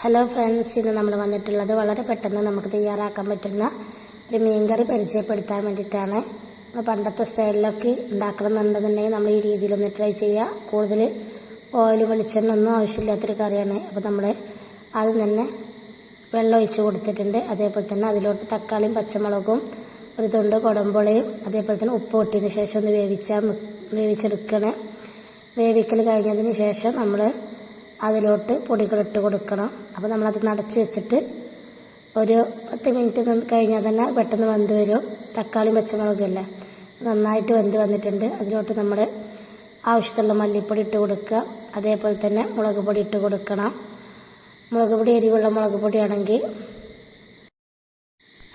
Hello friends ഇന്ന് നമ്മൾ വന്നിട്ടുള്ളത് വളരെ പെട്ടെന്ന് നമുക്ക് തയ്യാറാക്കാൻ പറ്റുന്ന ഒരു മീൻകറി പരിചയപ്പെടുത്താൻ വേണ്ടിയിട്ടാണ്. നമ്മൾ പണ്ടത്തെ സ്റ്റൈലിലൊക്കെ ഉണ്ടാക്കണമെന്നുണ്ടെന്നുണ്ടെങ്കിൽ നമ്മൾ ഈ രീതിയിലൊന്ന് ട്രൈ ചെയ്യുക. കൂടുതൽ ഓയിൽ വെളിച്ചെണ്ണ ഒന്നും ആവശ്യമില്ലാത്തൊരു കറിയാണ്. അപ്പോൾ നമ്മൾ ആദ്യം തന്നെ വെള്ളം ഒഴിച്ച് കൊടുത്തിട്ടുണ്ട്. അതേപോലെ തന്നെ അതിലോട്ട് തക്കാളിയും പച്ചമുളകും ഒരു തുണ്ട് കുടമ്പുളയും അതേപോലെ തന്നെ ഉപ്പ് ഇട്ടതിന് ശേഷം ഒന്ന് വേവിച്ചാൽ വേവിച്ചെടുക്കണേ. വേവിക്കൽ കഴിഞ്ഞതിന് ശേഷം നമ്മൾ അതിലോട്ട് പൊടികളിട്ട് കൊടുക്കണം. അപ്പോൾ നമ്മളത് നടച്ച് വെച്ചിട്ട് ഒരു പത്ത് മിനിറ്റ് കഴിഞ്ഞാൽ തന്നെ പെട്ടെന്ന് വെന്ത് വരും. തക്കാളി പച്ചമുളകല്ലേ നന്നായിട്ട് വെന്ത് വന്നിട്ടുണ്ട്. അതിലോട്ട് നമ്മൾ ആവശ്യത്തിലുള്ള മല്ലിപ്പൊടി ഇട്ട് കൊടുക്കുക. അതേപോലെ തന്നെ മുളക് പൊടി ഇട്ട് കൊടുക്കണം. മുളക് പൊടി എരിവുള്ള മുളക് പൊടിയാണെങ്കിൽ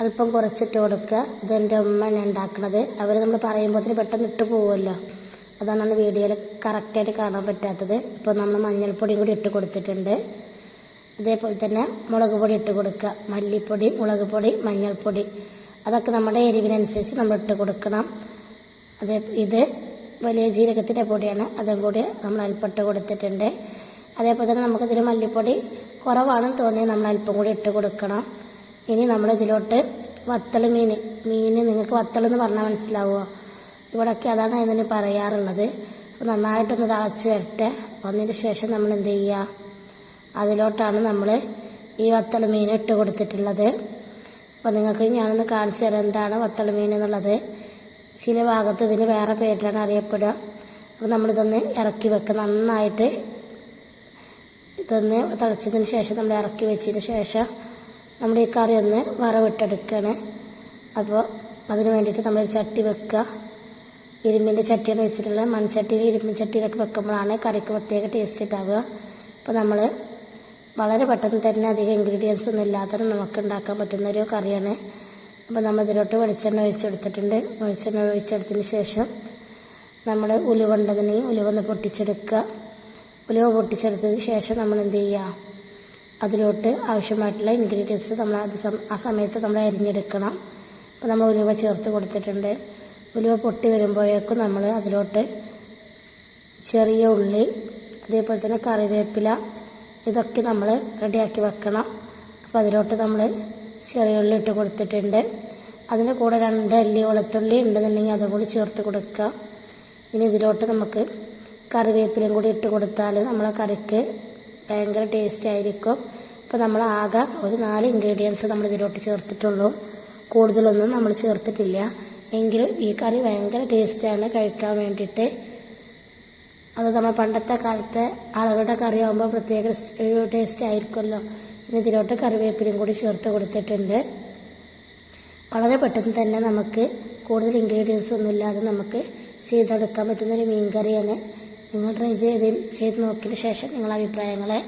അല്പം കുറച്ചിട്ട് കൊടുക്കുക. ഇതെന്റെ ഉമ്മ ഉണ്ടാക്കണത്. അവർ നമ്മൾ പറയുമ്പോൾ പെട്ടെന്ന് ഇട്ട് പോകുമല്ലോ അതാണ് വീഡിയോയിൽ കറക്റ്റായിട്ട് കാണാൻ പറ്റാത്തത്. ഇപ്പോൾ നമ്മൾ മഞ്ഞൾപ്പൊടിയും കൂടി ഇട്ട് കൊടുത്തിട്ടുണ്ട്. അതേപോലെ തന്നെ മുളക് പൊടി ഇട്ട് കൊടുക്കുക. മല്ലിപ്പൊടി മുളക് പൊടി മഞ്ഞൾപ്പൊടി. അതൊക്കെ നമ്മുടെ എരിവിനനുസരിച്ച് നമ്മൾ ഇട്ട് കൊടുക്കണം. അതേ ഇത് വലിയ ജീരകത്തിന്റെ പൊടിയാണ്. അതും കൂടി നമ്മൾ അല്പം കൊടുത്തിട്ടുണ്ട്. അതേപോലെ തന്നെ നമുക്കിതിൽ മല്ലിപ്പൊടി കുറവാണെന്ന് തോന്നി നമ്മൾ അല്പം കൂടി ഇട്ട് കൊടുക്കണം. ഇനി നമ്മൾ ഇതിലോട്ട് വത്തൽ മീൻ മീൻ നിങ്ങൾക്ക് വത്തൽ എന്ന് പറഞ്ഞാൽ മനസ്സിലാവുമോ ഇവിടെയൊക്കെ അതാണ് ഇതിന് പറയാറുള്ളത്. അപ്പോൾ നന്നായിട്ടൊന്ന് തിളച്ച് വരട്ടെ. വന്നതിന് ശേഷം നമ്മൾ എന്ത് ചെയ്യുക അതിലോട്ടാണ് നമ്മൾ ഈ വത്തൽ മീൻ ഇട്ട് കൊടുത്തിട്ടുള്ളത്. അപ്പോൾ നിങ്ങൾക്ക് ഞാനൊന്ന് കാണിച്ചു തരാം എന്താണ് വത്തൽ മീൻ എന്നുള്ളത്. ചില ഭാഗത്ത് ഇതിന് വേറെ പേരിലാണ് അറിയപ്പെടുക. അപ്പോൾ നമ്മളിതൊന്ന് ഇറക്കി വെക്കുക നന്നായിട്ട് ഇതൊന്ന് തിളച്ചതിന് ശേഷം നമ്മൾ ഇറക്കി വെച്ചതിന് ശേഷം നമ്മൾ ഈ കറി ഒന്ന് വറവിട്ടെടുക്കുകയാണ് അപ്പോൾ അതിന് വേണ്ടിയിട്ട് നമ്മൾ ചട്ടി വെക്കുക. ഇരുമ്പിന്റെ ചട്ടിയാണ് വെച്ചിട്ടുള്ളത് മൺചട്ടിയിൽ ഇരുമ്പ് ചട്ടിയിലൊക്കെ വെക്കുമ്പോഴാണ് കറിക്ക് പ്രത്യേക ടേസ്റ്റ് ഉണ്ടാവുക. അപ്പോൾ നമ്മൾ വളരെ പെട്ടെന്ന് തന്നെ അധികം ഇൻഗ്രീഡിയൻസ് ഒന്നും ഇല്ലാതെ നമുക്ക് ഉണ്ടാക്കാൻ പറ്റുന്ന ഒരു കറിയാണ്. അപ്പോൾ നമ്മൾ ഇതിലോട്ട് വെളിച്ചെണ്ണ ഒഴിച്ചെടുത്തിട്ടുണ്ട് വെളിച്ചെണ്ണ ഒഴിച്ചെടുത്തതിന് ശേഷം നമ്മൾ ഉലുവുണ്ടെന്നുണ്ടെങ്കിൽ ഉലുവ ഒന്ന് പൊട്ടിച്ചെടുക്കുക. ഉലുവ പൊട്ടിച്ചെടുത്തതിന് ശേഷം നമ്മൾ എന്ത് ചെയ്യുക? അതിലോട്ട് ആവശ്യമായിട്ടുള്ള ഇൻഗ്രീഡിയൻസ് നമ്മൾ അത് ആ സമയത്ത് നമ്മൾ അരിഞ്ഞെടുക്കണം. അപ്പോൾ നമ്മൾ ഉലുവ ചേർത്ത് കൊടുത്തിട്ടുണ്ട്. ഉലുവ പൊട്ടി വരുമ്പോഴേക്കും നമ്മൾ അതിലോട്ട് ചെറിയ ഉള്ളി അതേപോലെ തന്നെ കറിവേപ്പില ഇതൊക്കെ നമ്മൾ റെഡിയാക്കി വെക്കണം. അപ്പോൾ അതിലോട്ട് നമ്മൾ ചെറിയ ഉള്ളി ഇട്ട് കൊടുത്തിട്ടുണ്ട്. അതിന്റെ കൂടെ രണ്ട് അല്ലി വെളുത്തുള്ളി ഉണ്ടെന്നുണ്ടെങ്കിൽ അതുകൂടി ചേർത്ത് കൊടുക്കുക ഇനി ഇതിലോട്ട് നമുക്ക് കറിവേപ്പിലയും കൂടി ഇട്ട് കൊടുത്താൽ നമ്മളെ കറിക്ക് ഭയങ്കര ടേസ്റ്റി ആയിരിക്കും. അപ്പോൾ നമ്മൾ ആകെ ഒരു നാല് ഇൻഗ്രീഡിയൻസ് നമ്മൾ ഇതിലോട്ട് ചേർത്തിട്ടുള്ളൂ. കൂടുതലൊന്നും നമ്മൾ ചേർത്തിട്ടില്ല. എങ്കിലും ഈ കറി ഭയങ്കര ടേസ്റ്റാണ് കഴിക്കാൻ വേണ്ടിയിട്ട്. അത് നമ്മൾ പണ്ടത്തെ കാലത്തെ ആളുകളുടെ കറി ആകുമ്പോൾ പ്രത്യേക ഒരു ടേസ്റ്റ് ആയിരിക്കുമല്ലോ. ഇനി ഇതിലോട്ട് കറിവേപ്പിലും കൂടി ചേർത്ത് കൊടുത്തിട്ടുണ്ട്. വളരെ പെട്ടെന്ന് തന്നെ നമുക്ക് കൂടുതൽ ഇൻഗ്രീഡിയൻസ് ഒന്നുമില്ലാതെ നമുക്ക് ചെയ്തെടുക്കാൻ പറ്റുന്നൊരു മീൻ കറിയാണ്. നിങ്ങൾ ട്രൈ ചെയ്ത് ചെയ്ത് നോക്കിയതിന് ശേഷം നിങ്ങളുടെ അഭിപ്രായങ്ങളെ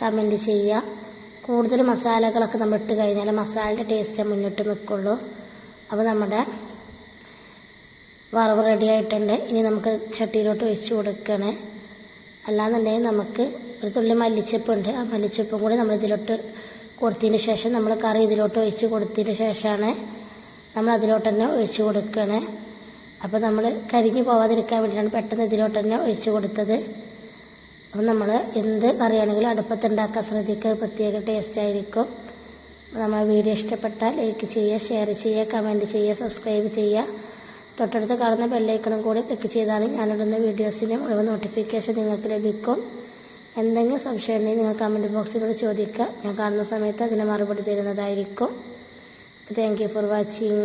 കമന്റ് ചെയ്യുക. കൂടുതൽ മസാലകളൊക്കെ നമ്മൾ ഇട്ട് കഴിഞ്ഞാൽ മസാലയുടെ ടേസ്റ്റ് മുന്നിട്ട് നിൽക്കുള്ളൂ. അപ്പോൾ നമ്മുടെ വറവ് റെഡി ആയിട്ടുണ്ട്. ഇനി നമുക്ക് ചട്ടിയിലോട്ട് ഒഴിച്ച് കൊടുക്കണേ അല്ലാന്നുണ്ടെങ്കിൽ നമുക്ക് ഒരു തുള്ളി മല്ലിച്ചപ്പുണ്ട് ആ മല്ലിച്ചപ്പും കൂടി നമ്മൾ ഇതിലോട്ട് കൊടുത്തതിന് ശേഷം നമ്മൾ കറി ഇതിലോട്ട് ഒഴിച്ച് കൊടുത്തതിന് ശേഷമാണ് നമ്മൾ അതിലോട്ട് തന്നെ ഒഴിച്ച് കൊടുക്കണേ അപ്പോൾ നമ്മൾ കരിഞ്ഞു പോവാതിരിക്കാൻ വേണ്ടിയിട്ടാണ് പെട്ടെന്ന് ഇതിലോട്ട് തന്നെ ഒഴിച്ച് കൊടുത്തത്. അപ്പം നമ്മൾ എന്ത് കറിയാണെങ്കിലും അടുപ്പത്തുണ്ടാക്കാൻ ശ്രദ്ധിക്കുക. പ്രത്യേക ടേസ്റ്റ് ആയിരിക്കും. നമ്മളെ വീഡിയോ ഇഷ്ടപ്പെട്ടാൽ ലൈക്ക് ചെയ്യുക ഷെയർ ചെയ്യുക കമന്റ് ചെയ്യുക സബ്സ്ക്രൈബ് ചെയ്യുക. തൊട്ടടുത്ത് കാണുന്ന ബെല്ലൈക്കണം കൂടി ക്ലിക്ക് ചെയ്താൽ ഞാനിടുന്ന വീഡിയോസിന്റെ മുഴുവൻ നോട്ടിഫിക്കേഷൻ നിങ്ങൾക്ക് ലഭിക്കും. എന്തെങ്കിലും സംശയം ഉണ്ടെങ്കിൽ നിങ്ങൾ കമന്റ് ബോക്സിലൂടെ ചോദിക്കുക. ഞാൻ കാണുന്ന സമയത്ത് അതിന് മറുപടി തരുന്നതായിരിക്കും. Thank you for watching